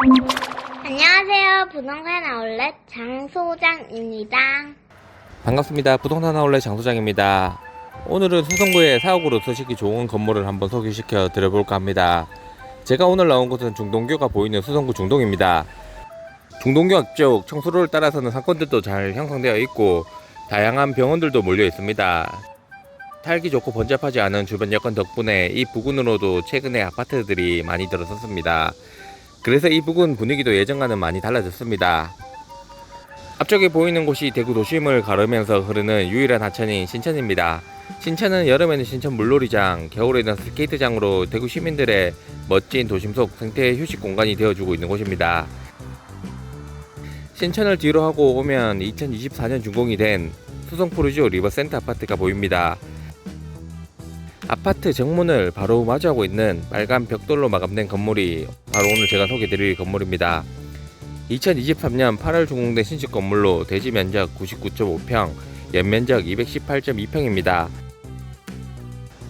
안녕하세요. 부동산 아울렛 장소장입니다. 반갑습니다. 부동산 아울렛 장소장입니다. 오늘은 수성구의 사옥으로 서식이 좋은 건물을 한번 소개시켜 드려볼까 합니다. 제가 오늘 나온 곳은 중동교가 보이는 수성구 중동입니다. 중동교 앞쪽 청수로를 따라서는 상권들도 잘 형성되어 있고 다양한 병원들도 몰려 있습니다. 살기 좋고 번잡하지 않은 주변 여건 덕분에 이 부근으로도 최근에 아파트들이 많이 들어섰습니다. 그래서 이 부근 분위기도 예전과는 많이 달라졌습니다. 앞쪽에 보이는 곳이 대구 도심을 가르면서 흐르는 유일한 하천인 신천입니다. 신천은 여름에는 신천 물놀이장, 겨울에는 스케이트장으로 대구 시민들의 멋진 도심 속 생태 휴식 공간이 되어주고 있는 곳입니다. 신천을 뒤로 하고 오면 2024년 준공이 된 수성푸르지오 리버센터 아파트가 보입니다. 아파트 정문을 바로 마주하고 있는 빨간 벽돌로 마감된 건물이 바로 오늘 제가 소개드릴 건물입니다. 2023년 8월 준공된 신축 건물로 대지 면적 99.5평, 연면적 218.2평입니다.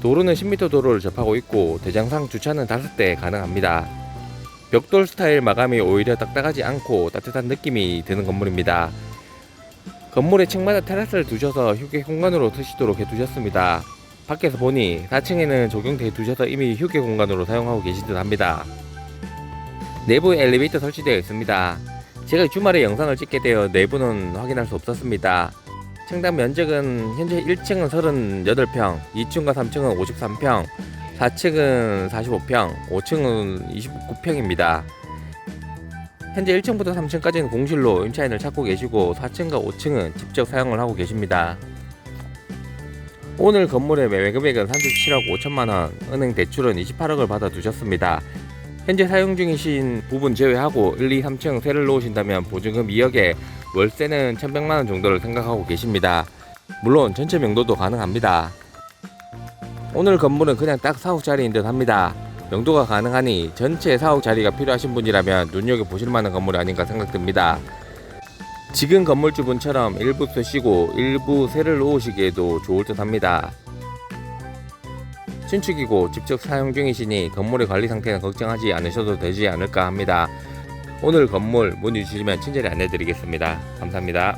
도로는 10m 도로를 접하고 있고 대장상 주차는 5대 가능합니다. 벽돌 스타일 마감이 오히려 딱딱하지 않고 따뜻한 느낌이 드는 건물입니다. 건물의 층마다 테라스를 두셔서 휴게 공간으로 쓰시도록 해두셨습니다. 밖에서 보니 4층에는 조경대 두셔서 이미 휴게 공간으로 사용하고 계신 듯 합니다. 내부에 엘리베이터 설치되어 있습니다. 제가 주말에 영상을 찍게 되어 내부는 확인할 수 없었습니다. 층당 면적은 현재 1층은 38평, 2층과 3층은 53평, 4층은 45평, 5층은 29평입니다. 현재 1층부터 3층까지는 공실로 임차인을 찾고 계시고 4층과 5층은 직접 사용을 하고 계십니다. 오늘 건물의 매매 금액은 37억 5천만 원, 은행 대출은 28억을 받아 두셨습니다. 현재 사용 중이신 부분 제외하고 1, 2, 3층 세를 놓으신다면 보증금 2억에 월세는 1,100만 원 정도를 생각하고 계십니다. 물론 전체 명도도 가능합니다. 오늘 건물은 그냥 딱 사옥 자리인 듯 합니다. 명도가 가능하니 전체 사옥 자리가 필요하신 분이라면 눈여겨 보실 만한 건물이 아닌가 생각됩니다. 지금 건물주분처럼 일부 쓰시고 일부 세를 놓으시기에도 좋을 듯 합니다. 신축이고 직접 사용 중이시니 건물의 관리 상태는 걱정하지 않으셔도 되지 않을까 합니다. 오늘 건물 문의 주시면 친절히 안내드리겠습니다. 감사합니다.